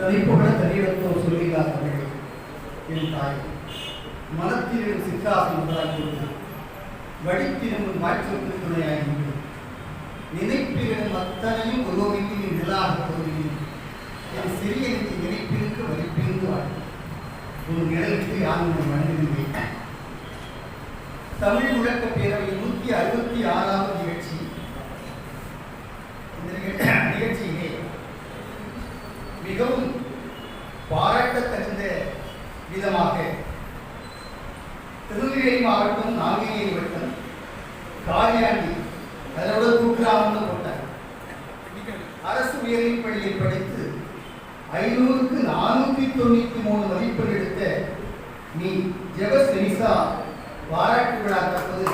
தனிப்புகளை தனியிடத்தோடு சொல்கிறார்கள் என் தாய். மனத்திலும் சித்தாசம் முதலாய் கொண்டு வடித்திலும் வாய்ச்சொற்கு நினைப்பிலும் அத்தனையும் உருவமைக்கு நிலாக தோன்றியும் என் சிறியனுக்கு நினைப்பிற்கு வலிப்பிருந்து வாழ். உன் நிழலுக்கு யாரும் மனிதன் தமிழ் உலக பேரவை நூற்றி அறுபத்தி ஆறாவது நிகழ்ச்சி. இந்த நிகழ்ச்சி- நிகழ்ச்சியிலே மிகவும் பாராட்டத்தகுந்த விதமாக திருநெல்வேலி மாவட்டம் நாங்குநேரி வட்டம் காரியாண்டி அதோட குக்கிராமம்னு போட்டார் அரசு உயர்நிலைப் பள்ளியில் படித்து ஐநூறுக்கு நானூற்றி தொண்ணூற்றி மூணு மதிப்பெண் எடுத்த நீ ஜெப செனிசா பாராட்டு விழா தற்போது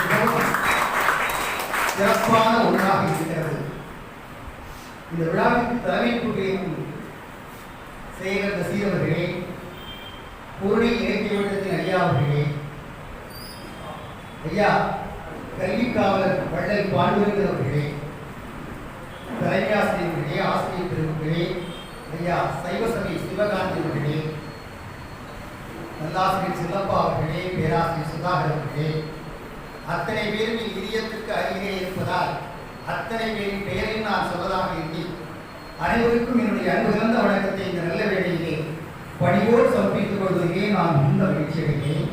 மிகவும் சிறப்பான ஒன்றாக இருக்கிறது. இந்த விழாவிற்கு தலைமை கூறியிருக்கும் செயலர் நசீர் அவர்களே பூரணி இலக்கிய வட்டத்தின் ஐயா அவர்களே. ஐயா கல்விக்காவலர் வள்ளல் பாண்டுரங்கன் அவர்களே. தலைமை ஆசிரியர்களே ஆசிரியர் பெருமக்களே. ஐயா சைவசபை சிவகாந்தி அவர்களே. நல்லாசிரியர் சின்னப்பா அவர்களே பேராசிரியர் சுதாகர் அவர்களே. அத்தனை பேரும் என் இதயத்துக்கு அருகிலே இருப்பதால் அத்தனை பேரின் பெயரையும் நான் சொல்வதாக இருந்தேன் அனைவருக்கும் என்னுடைய அன்பு சிறந்த வணக்கத்தை இந்த நல்ல வேலையிலே பணிவோடு சமர்ப்பித்துக் கொள்வதற்கே நான் மிகுந்த மகிழ்ச்சி அடைகிறேன்.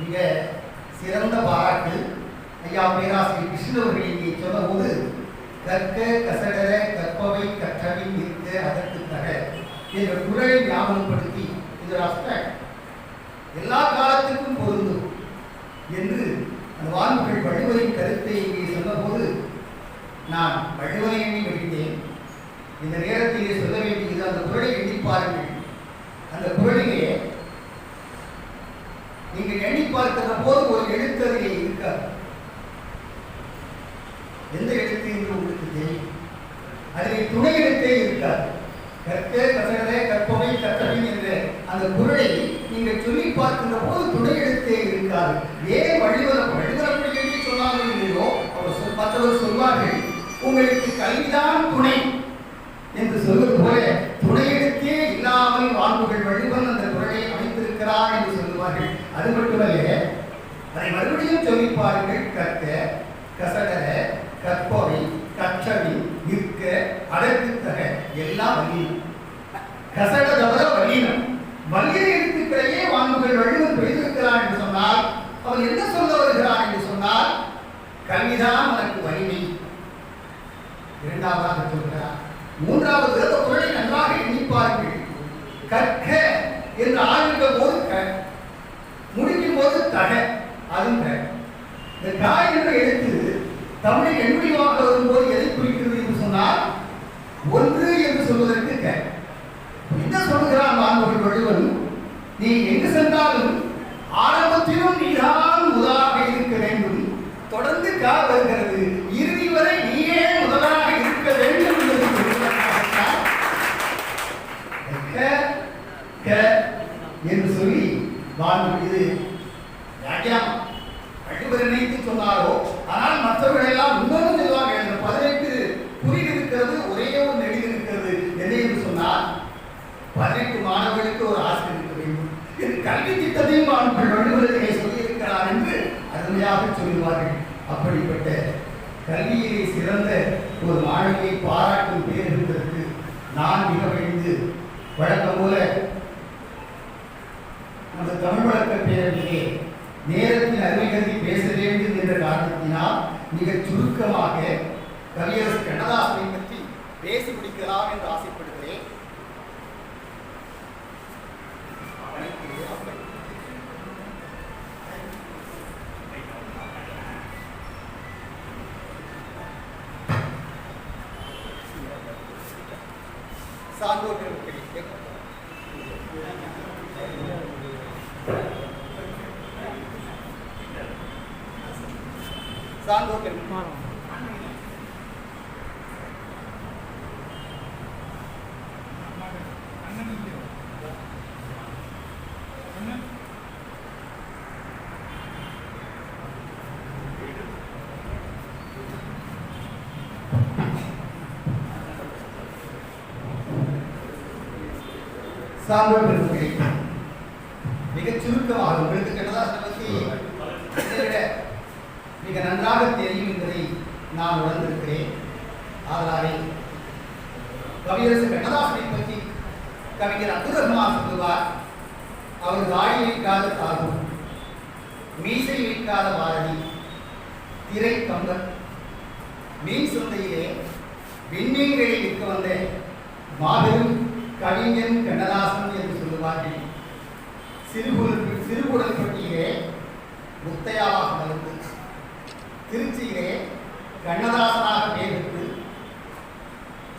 மிக சிறந்த பாராட்டு. ஐயா பேராசிரியர் கிருஷ்ணன் இங்கே சொன்னபோது கற்க கசடர கற்பவை கற்றவை நிற்க அதற்கு தக என்ற குரலை ஞாபகப்படுத்தி இது அஸ்பெக்ட் எல்லா காலத்துக்கும் பொருந்தும் என்று அந்த வான்முகள் வள்ளுவரின் கருத்தை இங்கே சொன்னபோது நான் வள்ளுவரை எண்ணி மகிழ்ந்தேன் இந்த நேரத்திலே சொல்ல வேண்டியது அந்த குரலை எண்ணி பாருங்கள் அந்த குரலிலே நீங்கள் எண்ணி பார்க்கிற போது ஒரு எழுத்து அதிலே இருக்காது எந்த எழுத்து என்று உங்களுக்கு தெரியும் அதிலே துணை எழுத்தே இருக்காது கற்க கசடரே கற்பவை கற்றவை என்ற அந்த குரலை நீங்கள் சொல்லி பார்க்கின்ற போது துணை எழுத்தே இருக்காது. ஏன் வள்ளுவர் வள்ளுவர் அப்படி எழுதி சொன்னார்கள் இல்லையோ அவர் மற்றவர் சொல்வார்கள் உங்களுக்கு கல்விதான் துணை என்று சொல்வது போல துணை எழுத்தே இல்லாமல் வாழ்வுகள் வள்ளுவன் அந்த குரலை அமைத்திருக்கிறார் என்று சொல்லுவார்கள். அது மட்டுமல்ல அதை மறுபடியும் சொல்லி பாருங்கள். கற்க கசகர கற்பவை கற்றவி நிற்க அதற்கு தக எல்லாம் வல்லினம் கசட தவிர வல்லினம் வல்லின வருகிறான் என்று சொன்னால் அவன் என்ன சொல்ல வருகிறான் என்று சொன்னால் கல்விதான் உனக்கு வலிமை. இரண்டாவதாக சொல்கிறார் மூன்றாவது அந்த குரலை நன்றாக எண்ணி கற்க என்று ஆரம்பிக்க போது க முடிக்கும் போது தக அதுங்க க. இந்த காய் என்ற எழுத்து தமிழில் எண்ணுடிவாக வரும்போது எதை குறிக்கிறது என்று சொன்னால் ஒன்று என்று சொல்வதற்கு க. என்ன சொல்கிறான் மாணவர்கள் வள்ளுவன் நீ எங்கு சென்றாலும் ஆரம்பத்திலும் நீதான் உதாக இருக்க வேண்டும். தொடர்ந்து கா வருகிறது இறுதி வரை நீயே முதலாக இருக்க வேண்டும் என்பதை சொல்வதற்காகத்தான் க, க என்று சொல்லி வாழ்வு இது வியாக்கியானம் வள்ளுவர் நினைத்து சொன்னாரோ ஆனால் மற்றவர்கள் எல்லாம் இன்னொரு சொல்வாங்க இந்த பதினெட்டு குறில் இருக்கிறது ஒரே ஒரு நெடில் இருக்கிறது என்ன என்று சொன்னால் பதினெட்டு மாணவர்களுக்கு ஒரு ஆசிரியர் இருக்க வேண்டும் இது கல்வி திட்டத்தையும் மாணவர்கள் வள்ளுவரிலே சொல்லியிருக்கிறார் என்று அருமையாக சொல்லுவார்கள் அப்படிப்பட்ட கல்வியிலே சிறந்த ஒரு மாணவியை பாராட்டும் பேர் இருப்பதற்கு நான் மிக விழுந்து வழக்கம் போல அந்த தமிழ் வழக்க பேரவையிலே நேரத்தின் அருமை கருதி பேச வேண்டும் என்ற காரணத்தினால் மிகச் சுருக்கமாக கவியரசு கண்ணதாசனை பற்றி பேசி முடிக்கலாம் என்று ஆசைப்படுகிறேன் சான்றோர் பெருமக்களே சான்றோர் பெருமக்களே. மிகச் சுருக்கமாக உங்களுக்கு இதை விட மிக நன்றாக தெரியும் என்பதை நான் உணர்ந்திருக்கிறேன். ஆதலாலே கவியரசு கண்ணதாசனை பற்றி கவிஞர் அப்துல் ரஹ்மான் சொல்லுவார் அவர் தாடி வைக்காத தாகூர் மீசை வைக்காத பாரதி திரை கம்பர் மீன் சந்தையிலே விண்மீன்களை விற்க வந்த மாபெரும் கவிஞன் கண்ணதாசன் என்று சொல்லுவார்கள். சிறுகுடல் சிறுகுடல்பட்டியிலே முத்தையாவாக வளர்ந்து திருச்சியிலே கண்ணதாசனாக பெயர்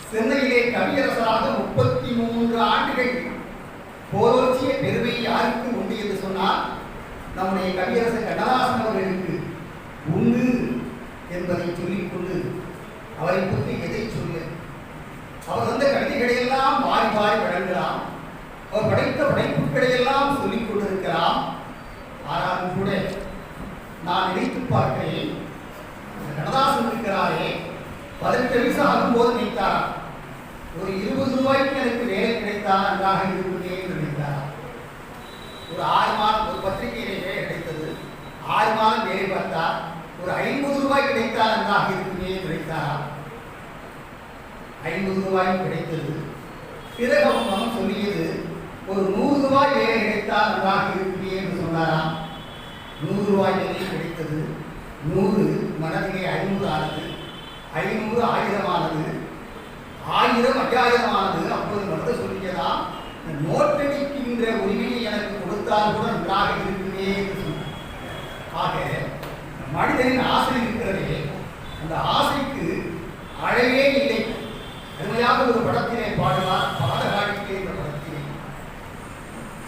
சென்னையிலே கவியரசராக முப்பத்தி மூன்று ஆண்டுகள் போரோச்சிய பெருமை யாருக்கு உண்டு என்று சொன்னால் நம்முடைய கவியரசர் கண்ணதாசன் அவர்களுக்கு உண்டு என்பதை சொல்லிக்கொண்டு அவரை பற்றி எதை சொல்ல அவர் வந்த கவிதைகளையெல்லாம் வாய் வாய் வாரி வழங்கலாம். அவர் படைத்த படைப்புகளையெல்லாம் சொல்லிக் கொண்டிருக்கலாம். ஆனாலும் கூட நான் நினைத்து பார்க்கிறேன் இந்த இருக்கிறாரே பதினெட்டு வயசு ஆகும்போது நினைத்தாராம். ஒரு இருபது ரூபாய்க்கு எனக்கு வேலை கிடைத்தா நன்றாக இருக்குமே என்று நினைத்தாராம். ஒரு ஆறு மாதம் ஒரு பத்திரிகையிலே வேலை கிடைத்தது. ஆறு மாதம் வேலை பார்த்தார் ஒரு ஐம்பது ரூபாய் கிடைத்தால் நன்றாக இருக்குமே என்று நினைத்தாராம். ஐம்பது ரூபாயும் கிடைத்தது. பிறகு அவன் சொல்லியது ஒரு நூறு ரூபாய் வேலை கிடைத்தால் நன்றாக இருக்கிறேன் என்று சொன்னாராம். நூறு ரூபாய் வேலை கிடைத்தது. நூறு மனதிலே ஐநூறு ஆனது ஐநூறு ஆயிரமானது. ஆயிரம் ஐயாயிரமானது அப்போது மனதை சொல்லியதாம் இந்த நோட்டடிக்கின்ற உரிமையை எனக்கு கொடுத்தால் கூட நன்றாக இருக்கிறேன் என்று சொன்னார். ஆக மனிதனின் ஆசை இருக்கிறதே அந்த ஆசைக்கு அழகே இல்லை. ஒரு படத்திலே பாடலாம் பாடகாடிக்கே என்ற படத்திலே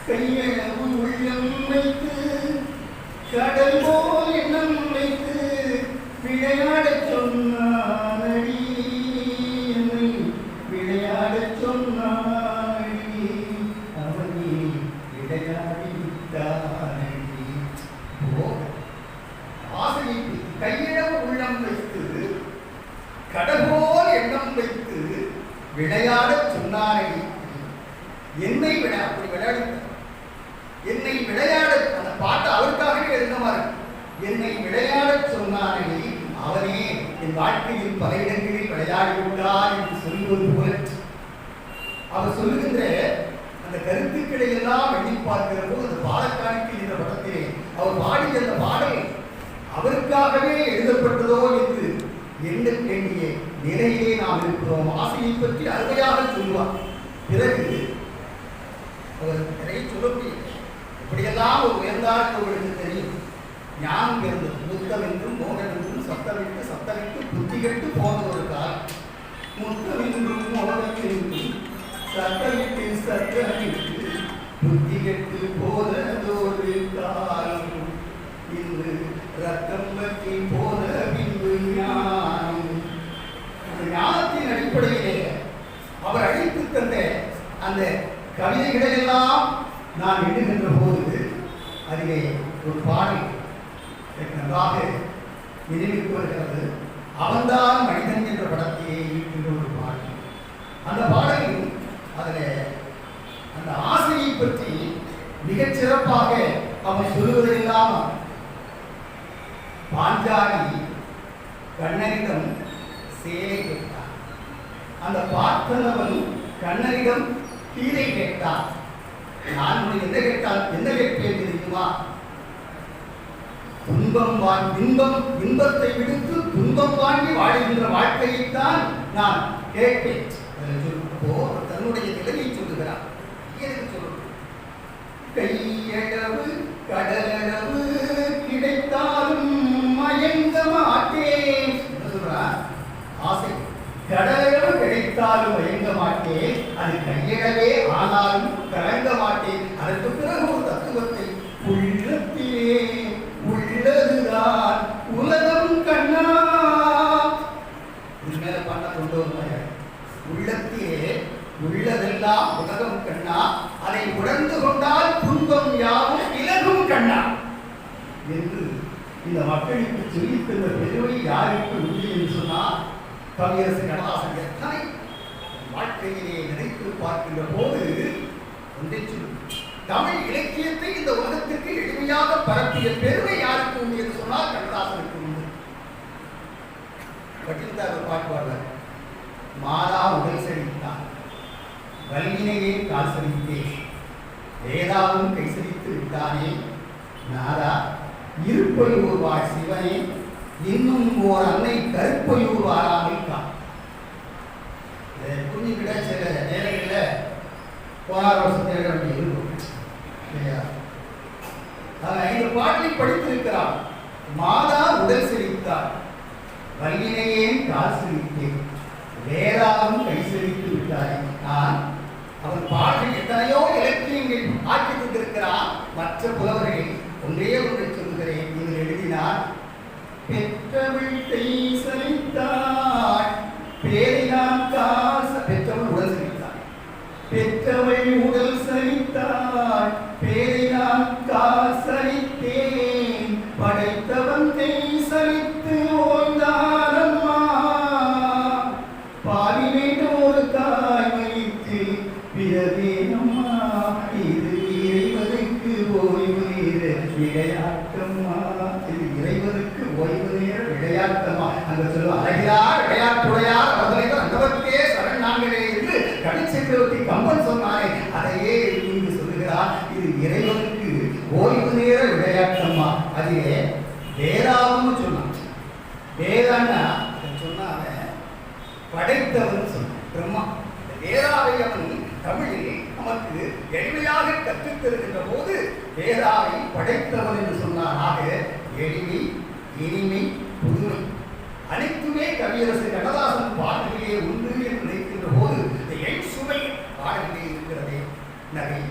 கையளவு உள்ளம் வைத்து கடல் போல் எண்ணம் வைத்து விளையாடச் சொன்னானடி என்னை விளையாடச் சொன்னானடி அவனே விளையாடி விட்டானடி ஓ ஆசையை கையிடம் உள்ளம் வைத்து கடகோல் எண்ணம் வைத்து விளையாடச் சொன்னானடி என்னை விட அப்படி விளையாடி என்னை விளையாட அந்த பாட்டு அவருக்காகவே எழுந்தமா இருக்கு என்னை விளையாடச் சொன்னானடி அவனே என் வாழ்க்கையில் பல இடங்களில் விளையாடி விட்டார் என்று சொல்வது போல அவர் சொல்லுகின்ற அந்த கருத்துக்களை எல்லாம் எண்ணி பார்க்கிற போது அந்த பாலக்காணிக்கு என்ற படத்திலே அவர் பாடிய அந்த பாடல் அவருக்காகவே எழுதப்பட்டதோ என்று எண்ண வேண்டிய நிலையிலே நாம் இருக்கிறோம். ஆசையை பற்றி அருமையாக சொல்வார் பிறகு அவர் நிறைய சொல்ல இப்படியெல்லாம் ஒரு உயர்ந்தார் உங்களுக்கு தெரியும். ஞானம் இருந்தது முத்தம் என்றும் மோகம் என்றும் சத்தமிட்டு சத்தமிட்டு புத்தி கெட்டு போன ஒரு முத்தம் என்றும் மோகம் என்றும் சத்தமிட்டு சத்தமிட்டு புத்தி கெட்டு போனதொரு காலம் இன்று ரத்தம் பற்றி போன பின்பு ஞானம். அந்த ஞானத்தின் அடிப்படையிலே அவர் அழைத்து தந்த அந்த கவிதைகளை எல்லாம் நான் எண்ணுகின்ற போது அதிலே ஒரு பாடல் நன்றாக நினைவுக்கு வருகிறது. அவன்தான் மனிதன் என்ற படத்தையே இருக்கின்ற ஒரு பாடல். அந்த பாடலில் அதில் அந்த ஆசையை பற்றி மிகச் சிறப்பாக அவன் சொல்வதெல்லாம் பாஞ்சாலி கண்ணனிடம் சேலை கேட்டார். அந்த பார்த்தனவன் கண்ணனிடம் கீரை கேட்டார். நான் உன்னை என்ன கேட்டால் என்ன கேட்பேன் தெரியுமா? துன்பம் வாங்கி இன்பம் இன்பத்தை விடுத்து துன்பம் வாங்கி வாழ்கின்ற வாழ்க்கையைத்தான் நான் கேட்பேன். சொல்லுப்போ தன்னுடைய நிலையை சொல்லுகிறார் கையளவு கடல கிடைத்தாலும் மயங்க மாட்டேன் என்ன சொல்றார் ஆசை கடலளவு ஆனாலும் மயங்க மாட்டேன். அது கையிடவே ஆனாலும் கலங்க மாட்டேன். அதற்கு பிறகு ஒரு தத்துவத்தை உள்ளத்திலே உள்ளதுதான். உலகம் கண்ணா. இது மேல பாட்டா கொண்டு வருவாங்க உள்ளத்திலே உள்ளதெல்லாம் உலகம் கண்ணா. அதை உணர்ந்து கொண்டால் துன்பம் யாவும் இலகும் கண்ணா. என்று இந்த மக்களுக்கு சொல்லித் தந்த பெருமை யாருக்கு உண்டு என்று சொன்னால் கவியரசு கண்ணதாசன் எத்தனை வாழ்க்கையிலே நினைத்து பார்க்கின்ற போது ஒன்றை தமிழ் இலக்கியத்தை இந்த உலகத்திற்கு எளிமையாக பரப்பிய பெருமை யாருக்கு உண்டு என்று சொன்னால் கண்ணதாசனுக்கு உண்டு. பட்டினத்தார் ஒரு மாதா உடல் செழித்தான் வல்லினையே கால் செழித்தேன். வேதாவும் கை செழித்து விட்டானே. நாதா இருப்பையூர்வாய் சிவனே. இன்னும் ஓர் அன்னை கருப்பையூர் வாராமல் கா இதை சில நேரங்களில் போனார் வருஷம் தேட இருக்கும் இல்லையா ஐந்து பாட்டில் பாட்டை படித்திருக்கிறான் மாதா உடல் சிரித்தார். வல்வினையே கால் சிரித்தேன் வேதாவும் கை சிரித்து விட்டாய் நான் அவர் பாட்டில் எத்தனையோ இலக்கியங்கள் ஆக்கி கொண்டிருக்கிறார் மற்ற புலவர்கள் ஒன்றே ஒன்றை சொல்கிறேன் நீங்கள் எழுதினார் பெற்றவள் கை விளையாட்டம்மா இது இறைவனுக்கு ஓய்வு நேர விளையாட்டம்மா அங்க சொல்லுவோம் அழகியார் விளையாட்டுடையார் அவர்களை அந்தவர்க்கே சரண் நாங்களே என்று கவிச்சக்கரவர்த்தி கம்பன் சொன்னாரே அதையே இங்கு சொல்லுகிறார். இது இறைவனுக்கு ஓய்வு நேர விளையாட்டம்மா. அதிலே வேதாவும் சொன்னான். வேதான்னா அதை சொன்ன அவன் படைத்தவன் சொன்னான். பிரம்மா. வேதாவை அவன் தமிழில் நமக்கு எளிமையாக கற்றுத் போது வேதாவை படைத்தவன் என்று சொன்னான் எளிமை இனிமை புதுமை. அனைத்துமே கவியரசு கண்ணதாசன் பாடலிலே உண்டு என்று நினைக்கின்ற போது இந்த எண் சுவை பாடலிலே இருக்கிறதே. நகை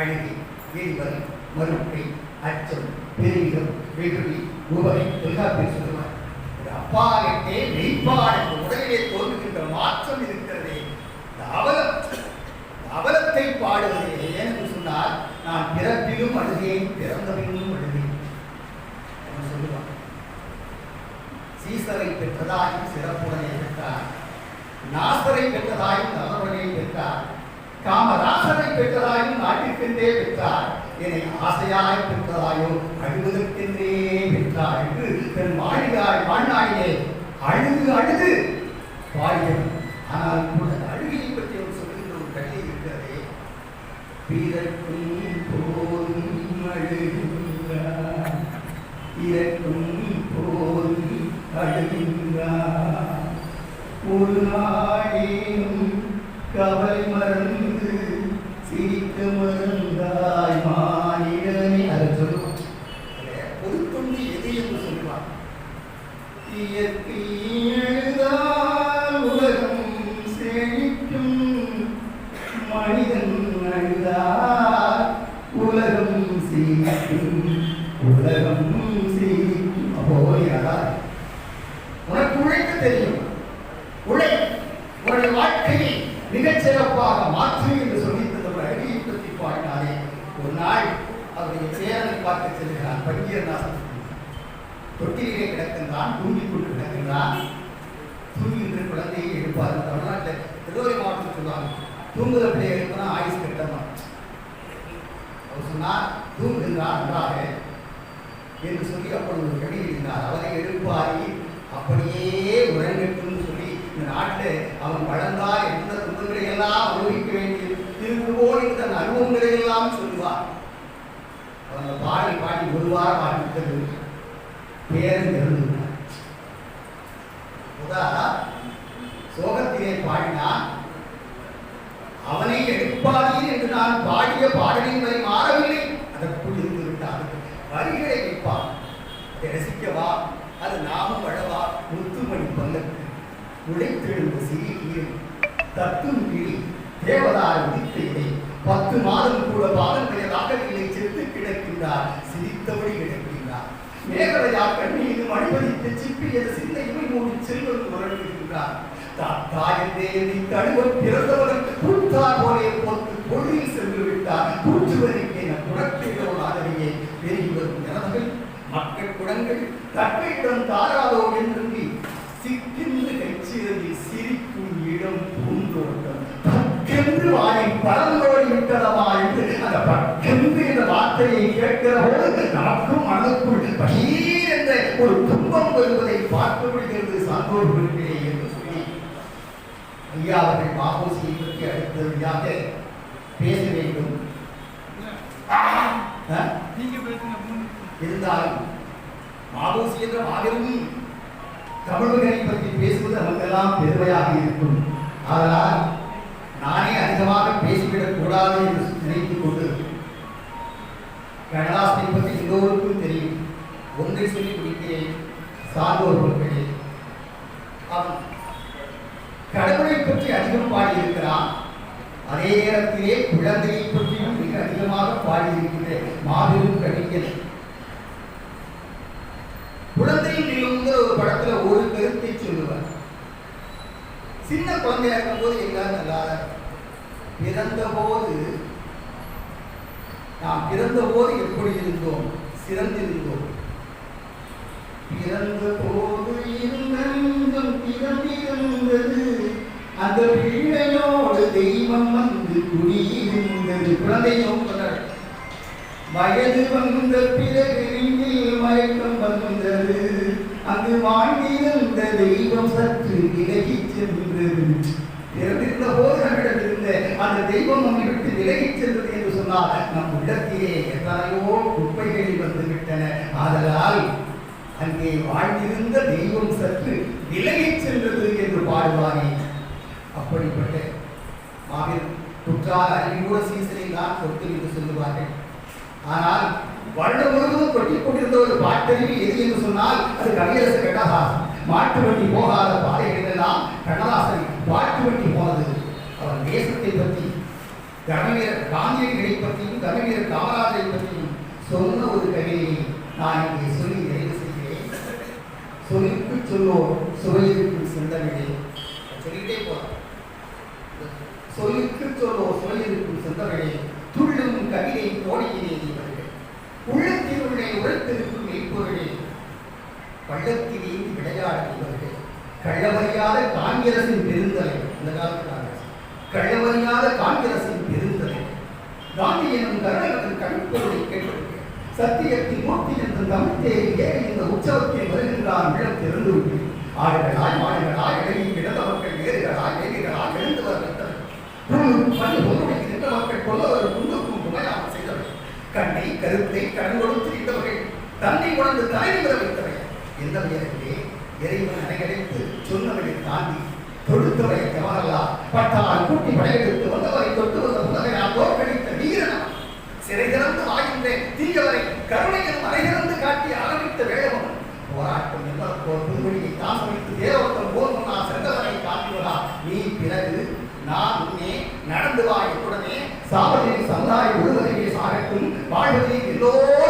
அழகி எரிவல் மறுப்பை அச்சம் பெருமிதம் வெகுளி உபரி எல்லாம் சொல்லுவார். இது அப்பாலிட்டே மெய்ப்பாடு உடலிலே தோன்றுகின்ற மாற்றம் என்னை ஆசையாய் பெற்றதாயோ அழுவதற்கென்றே பெற்றாய் என்று தன் மாளிகாய் வாழ்நாளிலே அழுது அழுது பாடியவன் ஆனால் உங்களது அழுகையை பற்றி அவர் சொல்லுகின்ற ஒரு கல்வி இருக்கிறதே. பிறக்கும் போதும் அழுகின்றார் இறக்கும் போதும் அழுகின்றார் ஒரு நாளேனும் கவலை மறந்து சிரிக்க மறந்தாய் மானிடனே அதை சொல்லுவான் பொதுத்தொண்டு எது என்று சொல்லுவான் இயற்கை எழுதால் உலகம் செழிக்கும் மனிதன் அழுதால் உலகம் சீக்கும் உலகம் சீக்கும் அப்போ யாரா உனக்கு உழைக்க தெரியும் உழை உன்னுடைய வாழ்க்கையை மிகச் சிறப்பாக மாற்று என்று சொல்லி தந்த ஒரு அழகியை பற்றி பாடினாரே ஒரு நாள் அவருடைய சேரனை பார்க்க செல்கிறான் பங்கீரநாதன் தொட்டிலே கிடக்கின்றான் தூங்கிக் கொண்டு கிடக்கின்றான் தூங்குகின்ற குழந்தையை எழுப்பார் தமிழ்நாட்டில் திருவள்ளி மாவட்டத்தில் சொல்லுவாங்க தூங்குகிற பிள்ளையை எழுப்பினா ஆயுஸ் கட்டமா அவர் சொன்னார் தூங்குகின்றான் நன்றாக என்று சொல்லி அப்பொழுது ஒரு கவி எழுதினார் அவரை எழுப்பாரி அப்படியே உறங்கட்டும்னு சொல்லி இந்த நாட்டில் அவன் வளர்ந்தால் எந்த துன்பங்களை எல்லாம் அனுபவிக்க வேண்டியது திருக்குவோடு எல்லாம் சொல்லுவார் அவன் அந்த பாடி ஒரு வாரம் ஆரம்பித்தது பேரன் இறந்துவிட்டார் முதா சோகத்திலே பாடினான் அவனை எடுப்பாதீர் என்று நான் பாடிய பாடலின் வரை மாறவில்லை. அதற்குள் இருந்து விட்டார் வரிகளை வைப்பான் அதை ரசிக்கவா? அது நாமும் வழவா முத்துமணி பல்லக்கு. உழைத்தெழுந்த சிறிய தத்தும் கிளி தேவதார் உதித்த இடை பத்து மாதம் கூட பாதங்களையாக இல்லை செத்து கிடக்கின்றார். சிரித்தபடி கிடக்கின்றார். மேகலையா கண்ணீர் மணிபதித்து சிப்பியது சிந்தை மூடி செல்வது முரண்கின்றார் தாயந்தே நீ தடுவ பிறந்தவன் கூட்டார் போலே போட்டு பொருளில் சென்று விட்டார். கூற்றுவதற்கு என பெரியவரும் மக்கள் குடங்கள் தக்கையிடம் தாராதோ என்று சிக்கின்ற கைச்சிறதில் சிரிக்கும் இடம் பூந்தோட்டம். தக்கென்று வாயை வார்த்தையை கேட்கிற போது நமக்கும் மனதுக்குள் பகீர் என்ற ஒரு துன்பம் வருவதை பார்க்க முடிகிறது சான்றோர்களுக்கு என்று சொல்லி ஐயா அவர்கள் மாபோசியை பற்றி அடுத்தபடியாக பேச வேண்டும். இருந்தாலும் மாபோசி என்ற மாபெரும் தமிழர்களை பற்றி பேசுவது நமக்கெல்லாம் பெருமையாக இருக்கும். அதனால் நானே அதிகமாக பேசிவிடக் கூடாது என்று நினைத்துக் கொண்டு கனடாசனை பற்றி எல்லோருக்கும் தெரியும். ஒன்றை சொல்லி முடிக்கிறேன் சான்றோர் அவன் கடவுளை பற்றி அதிகம் பாடியிருக்கிறான். அதே நேரத்திலே குழந்தையை பற்றியும் மிக அதிகமாக பாடியிருக்கின்ற மாபெரும் கவிஞர் குழந்தையின் நிலவுங்கிற ஒரு படத்துல ஒரு கருத்தை சொல்லுவார் சின்ன குழந்தையா இருக்கும்போது எல்லாரும் நல்லா பிறந்தபோது நாம் பிறந்தபோது எப்படி இருந்தோம்? சிறந்திருந்தோம் பிறந்த போது இருந்தும் பிறந்திருந்தது. அந்த பிள்ளையோடு தெய்வம் வந்து குடியிருந்தது. குழந்தையும் நோக்கிறார் வயது வந்த பிறகு மயக்கம் வந்தது. அங்கு வாழ்ந்திருந்த தெய்வம் சற்று விலகி சென்றது. பிறந்திருந்த போது நம்மிடம் அந்த தெய்வம் நம்மை விட்டு விலகிச் சென்றது என்று சொன்னால் நம் உள்ளத்திலே எத்தனையோ குப்பைகளில் வந்து விட்டன ஆதலால் அங்கே வாழ்ந்திருந்த தெய்வம் சற்று விலகிச் சென்றது என்று பாடுவானே. அப்படிப்பட்ட மாபெரும் குற்றால அறிவுற சீசனை தான் சொத்து என்று சொல்லுவார்கள். ஆனால் வருடம் முழுவதும் கொட்டி கொண்டிருந்த ஒரு பாட்டறிவு எது என்று சொன்னால் அது கவியரசு கண்ணதாசன். மாட்டு வண்டி போகாத பாதைகள் எல்லாம் கண்ணதாசன் பாட்டு வண்டி போனது. அவர் தேசத்தை பற்றி கவிஞர் காந்தியடிகளை பற்றியும் கவிஞர் காமராஜரை பற்றியும் சொன்ன ஒரு கவிதையை நான் இங்கே சொல்லி நிறைவு செய்கிறேன். சொல்லிக்கு சொல்லோர் சுவையிருக்கும் சிந்தனையே சொல்லிட்டே போகிறேன் சொல்லுக்கு சொல்லோ சொல்லிருக்கும் சிந்தனையே துள்ளும் கவிதை கோடியிலே உள்ளத்தில் உள்ளே உழைத்திருக்கும் மெய்ப்பொருளே. பள்ளத்தில் விளையாடும் விளையாடுபவர்கள் கள்ளவறியாத காங்கிரசின் பெருந்தலை இந்த காலத்து காங்கிரஸ். கள்ளவறியாத காங்கிரசின் பெருந்தலை காந்தி எனும் கருணகத்தின் கணிப்பொருளை கேட்டிருக்க சத்தியத்தின் மூர்த்தி என்ற தமிழ்த்தேரி ஏறி இந்த உற்சவத்தை வருகின்றார் உள்ளம் திறந்து விட்டு ஆடுகளாய் மாடுகளாய் இடையில் கிடந்தவர்கள் ஏறுகளாய் ஏறுகளாய் எழுந்து வருகின்றனர் பணி கொள்ளவர்கள் நின்ற மக்கள் கொல்லவர் குண்டுக்கும் குமையாமல் செய்தவர் கண்ணை கருத்தை கண் கொடுத்து நின்றவர்கள் தன்னை உணர்ந்து தலை நிமிர வைத்தவர் எந்த நேரத்திலே இறைவன் அணையடைத்து சொன்னவரை தாண்டி தொழுத்தவரை ஜவஹர்லா பட்டால் கூட்டி படையெடுத்து வந்தவரை தொட்டு வந்த உலகையால் தோற்கடித்த வீரனா சிறை திறந்து ஆகின்ற தீயவரை கருணையின் மறைதிறந்து காட்டி ஆரம்பித்த வேளவன் போராட்டம் என்பதற்கு ஒரு புதுவழியை தான் வைத்து சாகட்டும் வாழ்வதை எல்லோரும்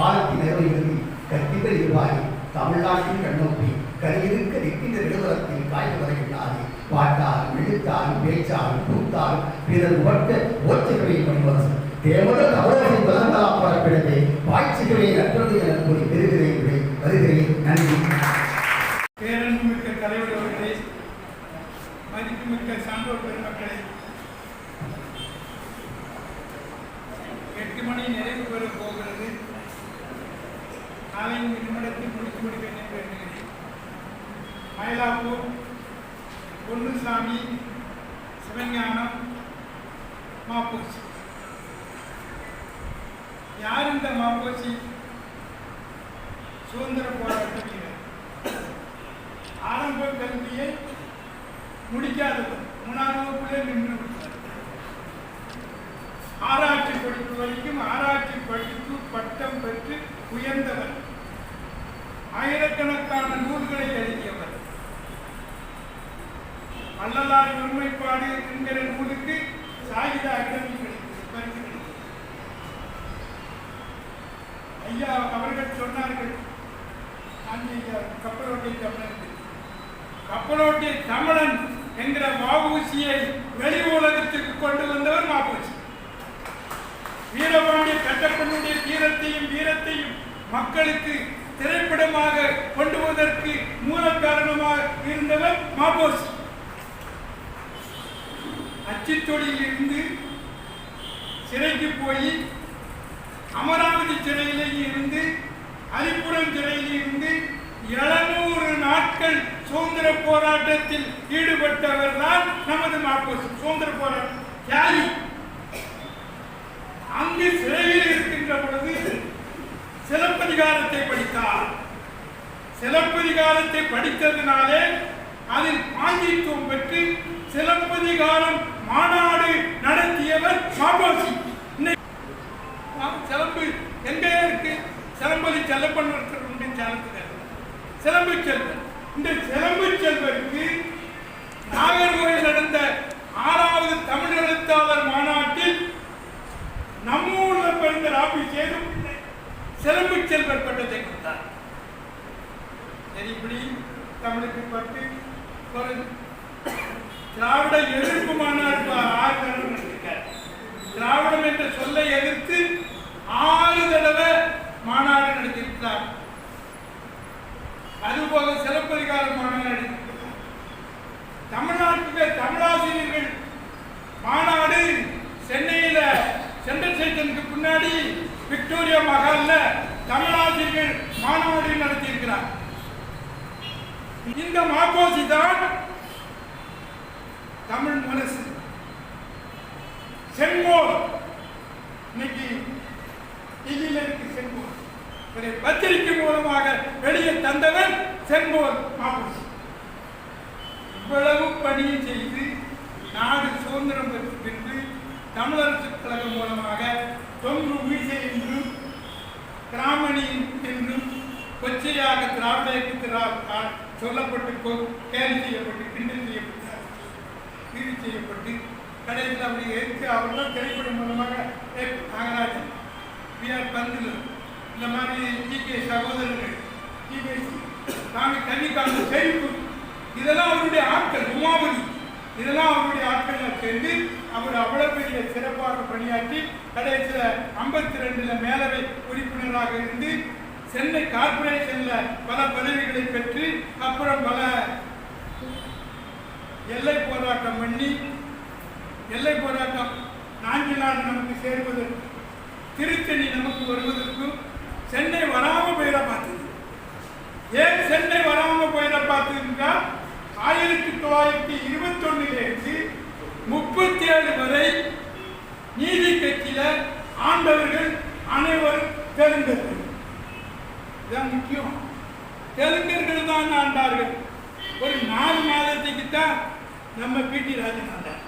காலத்தின் அறுவையில் கத்திகள் இருவாய் தமிழ்நாட்டின் கண்ணோக்கி கரையிருக்க நிற்கின்ற நிறுவனத்தில் காய்ந்து வருகின்றாரே பாட்டாலும் எழுத்தாலும் பேச்சாலும் கூத்தால் பிறர் உவட்ட ஓச்சுகளை பணிவரசன் தேவர்கள் அவரசை பலங்களாம் பரப்பிடத்தை வாய்ச்சிகளை நற்றது என கூறி பெறுகிறேன். வருகிறேன். நன்றி பேரன்புமிக்க தலைவர் அவர்களே மதிப்புமிக்க சான்றோர் பெருமக்களே எட்டு மணி நிறைவு பெற போகிறது நாளை நிமிடத்தில் முடித்து முடிப்பேன் என்று எண்ணுகிறேன் மயிலாப்பூர் பொன்னுசாமி சிவஞானம் மாப்பூசி யார் இந்த மாப்போசி சுதந்திர போராட்ட வீரர் ஆரம்ப கல்வியை முடிக்காதவர் மூணாவது நின்று ஆராய்ச்சி படிப்பு வரைக்கும் ஆராய்ச்சி படிப்பு பட்டம் பெற்று உயர்ந்தவர். ஆயிரக்கணக்கான நூல்களை எழுதியவர். வள்ளலார் ஒருமைப்பாடு என்கிற நூலுக்கு சாகித அகாடமி கிடைத்தது ஐயா அவர்கள் சொன்னார்கள் ஐயா கப்பலோட்டிய தமிழன். கப்பலோட்டிய தமிழன் என்கிற மாவூசியை வெளி உலகத்துக்கு கொண்டு வந்தவர் மாபூசி. வீரபாண்டிய கட்டப்பனுடைய தீரத்தையும் வீரத்தையும் மக்களுக்கு திரைப்படமாக கொண்டு வருவதற்கு மூல காரணமாக இருந்தவர் மாபோஸ் அச்சுத்தொழில் இருந்து சிறைக்கு போய் அமராவதி சிறையிலேயே இருந்து அரிப்புரம் சிறையில் இருந்து எழுநூறு நாட்கள் சுதந்திர போராட்டத்தில் ஈடுபட்டவர் தான் நமது மாப்போசி சுதந்திர போராட்டம். தியாகி அங்கு சிறையில் இருக்கின்ற பொழுது சிலப்பதிகாரத்தை படித்தார். சிலப்பதிகாரத்தை படித்ததினாலே அதில் பாண்டித்துவம் பெற்று சிலப்பதிகாரம் மாநாடு நடத்தியவர் மாபோசி சிலம்பு எங்கே இருக்கு? சிலம்பதி செல்லப்பன் ஒருத்தர் உண்டு சேலத்தில். சிலம்பு செல்வன். இந்த சிலம்பு செல்வருக்கு நாகர்கோவில் நடந்த ஆறாவது தமிழ் எழுத்தாளர் மாநாட்டில் நம்ம பிறந்த ராபி சேது சிலம்பு செல்வர் பட்டத்தை கொடுத்தார். சரி இப்படி தமிழுக்கு பட்டு ஒரு திராவிட எதிர்ப்பு மாநாடு ஆறு தடவை நடந்திருக்கார் திராவிடம் என்ற சொல்லை எதிர்த்து ஆறு தடவை மாநாடு நடத்தியிருக்கிறார். அதுபோக சிறப்பதிகாரம் மாநாடு தமிழ்நாட்டுக்கு தமிழாசிரியர்கள் மாநாடு சென்னையில சென்ட்ரல் ஸ்டேஷனுக்கு பின்னாடி விக்டோரியா மஹால்ல தமிழாசிரியர்கள் மாநாடு நடத்தியிருக்கிறார். இந்த மாப்போசி தான் தமிழ் மனசு. செங்கோல். இன்னைக்கு இருக்கு செங்கோல். இதை பத்திரிகை மூலமாக வெளியே தந்தவர் செங்கோல் மாப்போசி இவ்வளவு பணியை செய்து நாடு சுதந்திரம் பெற்று பெற்று தமிழரசு கழகம் மூலமாக தொங்கு மீசை என்றும் கிராமணி என்றும் கொச்சையாக திராவிட இயக்கத்தினால் சொல்லப்பட்டு கொ- கேலி செய்யப்பட்டு கிண்டல் செய்யப்பட்டார் ஈடு செய்யப்பட்டு கடைசியில் அப்படி எதிர்த்து அவர்கள் திரைப்படம் மூலமாக நாகராஜன் பி ஆர் இந்த மாதிரி டி கே சகோதரர்கள் டி கே நாங்கள் கன்னிக்காங்க செழிப்பு இதெல்லாம் அவருடைய ஆட்கள் உமாபதி. இதெல்லாம் அவருடைய ஆட்கள் சேர்ந்து அவர் அவ்வளவு பெரிய சிறப்பாக பணியாற்றி கடைசியில் ஐம்பத்தி ரெண்டுல மேலவை உறுப்பினராக இருந்து சென்னை கார்ப்பரேஷன்ல பல பதவிகளை பெற்று அப்புறம் பல எல்லை போராட்டம் பண்ணி எல்லை போராட்டம் நான்கு நாடு நமக்கு சேர்வதற்கும் திருத்தணி நமக்கு வருவதற்கும் சென்னை வராம போயிட பார்த்தது ஏன் சென்னை வராம போயிட பார்த்ததுன்னா ஆயிரத்தி தொள்ளாயிரத்தி இருபத்தி ஒன்னிலிருந்து முப்பத்தி ஏழு வரை நீதி கட்சியில ஆண்டவர்கள் அனைவரும் தெலுங்கர்கள் இதான் முக்கியம். தெலுங்கர்கள் தான் ஆண்டார்கள். ஒரு நாலு மாதத்துக்கு தான் நம்ம பிடி ராஜன் ஆண்டார்.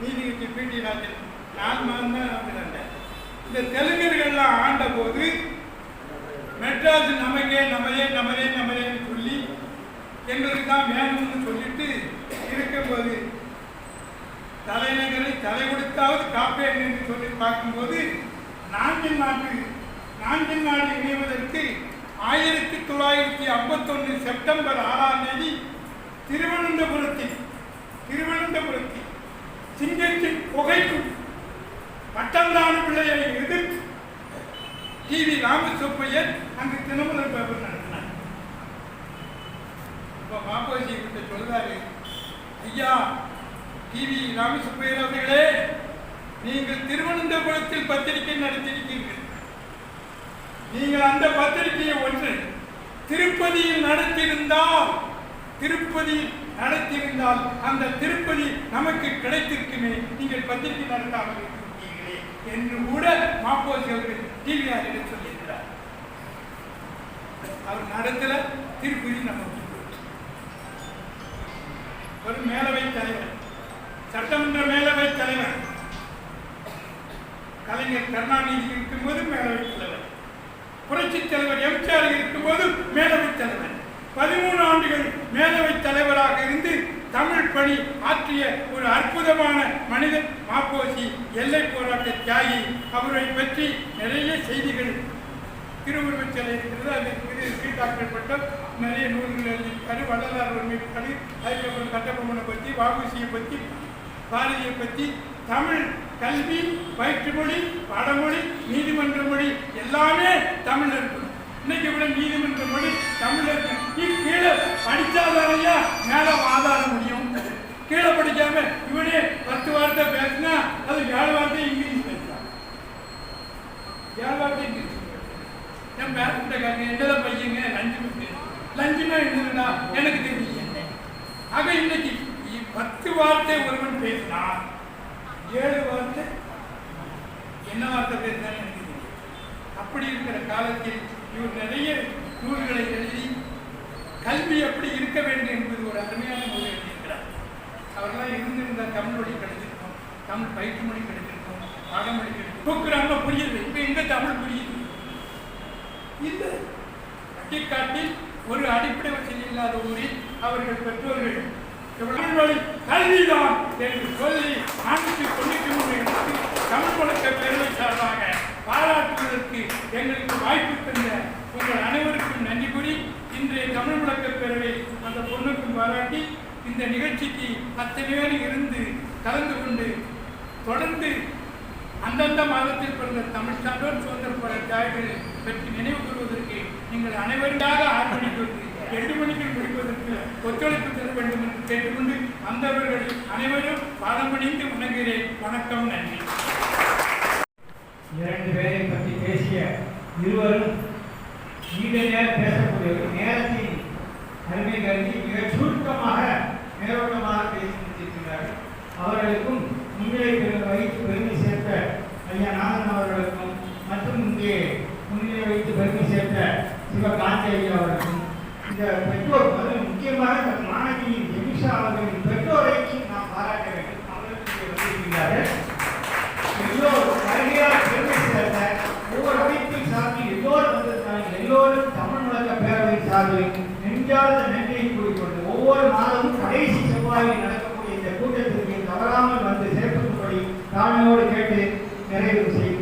நீதி கட்சி பிடி ராஜன். நாலு மாதம் தான் ஆண்டார். இந்த தெலுங்கர்கள்லாம் ஆண்ட போது மெட்ராஸ் நமக்கே நமதே நமதே நமையேன்னு சொல்லி எங்களுக்கு தான் வேணும்னு சொல்லிட்டு இருக்கும்போது தலைநகரை தலை கொடுத்தாவது காப்பேன் என்று சொல்லி பார்க்கும்போது நான்கின் நாட்டு நான்கின் நாடு இணைவதற்கு ஆயிரத்தி தொள்ளாயிரத்தி ஐம்பத்தொன்று செப்டம்பர் ஆறாம் தேதி திருவனந்தபுரத்தில் திருவனந்தபுரத்தில் சிங்கத்தின் புகைக்கும் பட்டம்தான பிள்ளையை எதிர்த்து டிவி ராமசுப்பையன் அங்கு தினமலர் பேப்பர் நடத்தினார். இப்போ மாப்போசி கிட்ட சொல்றாரு ஐயா டிவி ராமசுப்பையன் ராமசுப்பையர் அவர்களே நீங்கள் திருவனந்தபுரத்தில் பத்திரிகை நடத்தியிருக்கீர்கள். நீங்கள் அந்த பத்திரிகையை ஒன்று திருப்பதியில் நடத்தியிருந்தால் திருப்பதியில் நடத்தியிருந்தால் அந்த திருப்பதி நமக்கு கிடைத்திருக்குமே. நீங்கள் பத்திரிகை நடத்தாமல் என்று கூட மாப்போசி அவர்கள் டிவிஆரிடம் சொல்லியிருக்கிறார். அவர் நடத்துல திருப்பதி நம்ம ஒரு மேலவை தலைவர் சட்டமன்ற மேலவை தலைவர். கலைஞர் கருணாநிதி இருக்கும்போது மேலவை தலைவர். புரட்சி தலைவர் எம்ஜிஆர் இருக்கும்போது மேலவை தலைவர். பதிமூணு ஆண்டுகள் மேலவை தலைவராக இருந்து தமிழ் பணி ஆற்றிய ஒரு அற்புதமான மனிதன் மாப்போசி எல்லை போராட்ட தியாகி அவரை பற்றி நிறைய செய்திகள் திருவுருவச் சிலை இருக்கிறது அது இருக்குது டாக்டர் பட்டம் நிறைய நூல்கள் எழுதியிருக்காரு வள்ளலார் ஒருமைப்பாடு அதுக்கப்புறம் கட்டபொம்மனை பற்றி வாபுசியை பற்றி பாரதியை பற்றி தமிழ் கல்வி பயிற்றுமொழி வடமொழி நீதிமன்ற மொழி எல்லாமே தமிழ் இருக்கணும் இன்னைக்கு கூட நீதிமன்ற மொழி தமிழ் நீ கீழே படிச்சாதானையா மேல வாதாட முடியும். கீழே படிக்காம இவனே பத்து வார்த்தை பேசினா அது ஏழு வார்த்தை இங்கிலீஷ் பேசுறான் ஏழு வார்த்தை இங்கிலீஷ் என் பேரண்ட கேட்க என்னதான் பையங்க? லஞ்சு கொடுத்து லஞ்சுனா என்னதுடா? எனக்கு தெரியல ஆக இன்னைக்கு பத்து வார்த்தை ஒருவன் பேசினா ஏழு வார்த்தை என்ன வார்த்தை பேசினான்னு எனக்கு அப்படி இருக்கிற காலத்தில் இவர் நிறைய நூல்களை எழுதி கல்வி எப்படி இருக்க வேண்டும் என்பது ஒரு அருமையான நூல் எழுதியிருக்கிறார். அவரெல்லாம் இருந்திருந்த தமிழ் மொழி கிடைச்சிருக்கோம் தமிழ் பயிற்று மொழி கிடைச்சிருக்கோம் வடமொழி கிடைக்கும் தூக்குறாங்க புரியுது. இப்போ எங்க தமிழ் புரியுது? இந்த வட்டிக்காட்டில் ஒரு அடிப்படை வசதி இல்லாத ஊரில் அவர்கள் பெற்றோர்கள் தமிழ்மொழி கல்விதான் என்று சொல்லி நானூற்றி தொண்ணூற்றி மூணு தமிழ் வழக்க பெருமை சார்பாக பாராட்டுவதற்கு எங்களுக்கு வாய்ப்பு தந்த உங்கள் அனைவருக்கும் நன்றி கூறி இன்றைய தமிழ் வழக்க பேரவை அந்த பொண்ணுக்கும் பாராட்டி இந்த நிகழ்ச்சிக்கு அத்தனை பேர் இருந்து கலந்து கொண்டு தொடர்ந்து அந்தந்த மாதத்தில் பிறந்த தமிழ் சான்றோர் சுதந்திர போராட்ட தியாகிகளை பற்றி நினைவு கூறுவதற்கு நீங்கள் அனைவருக்காக ஆறு வந்து எட்டு மணிக்கு முடிப்பதற்கு ஒத்துழைப்பு தர வேண்டும் என்று கேட்டுக்கொண்டு வந்தவர்கள் அனைவரும் பாடம் பணிந்து உணர்கிறேன். வணக்கம் நன்றி. இரண்டு பேரை பற்றி பேசிய இருவரும் நீண்ட நேரம் பேசக்கூடிய நேரத்தின் அருமை கருதி மிக சுருக்கமாக மேலோட்டமாக பேசி முடித்திருக்கிறார்கள். அவர்களுக்கும் முன்னிலை வைத்து பெருமை சேர்த்த ஐயா நாதன் அவர்களுக்கும் மற்றும் இங்கே முன்னிலை வைத்து பெருமை சேர்த்த சிவகாந்தி ஐயா அவர்களுக்கும் இந்த பெற்றோர் அது முக்கியமாக இந்த மாணவியின் எமிஷா அவர்களின் பெற்றோரை நாம் பாராட்ட வேண்டும். அவர்களுக்கு வந்திருக்கிறார்கள் எல்லோரும் வருகையால் பெருமை சேர்ந்த ஒவ்வொரு அமைப்பின் சார்பில் எல்லோரும் வந்திருந்தாங்க எல்லோரும் தமிழ் முழக்க பேரவையின் சார்பில் நெஞ்சார்ந்த நன்றியை கூறிக்கொண்டு ஒவ்வொரு மாதமும் கடைசி செவ்வாயில் நடக்கக்கூடிய இந்த கூட்டத்திற்கு தவறாமல் வந்து சேர்க்கும்படி தாழ்மையோடு கேட்டு நிறைவு செய்கிறேன்.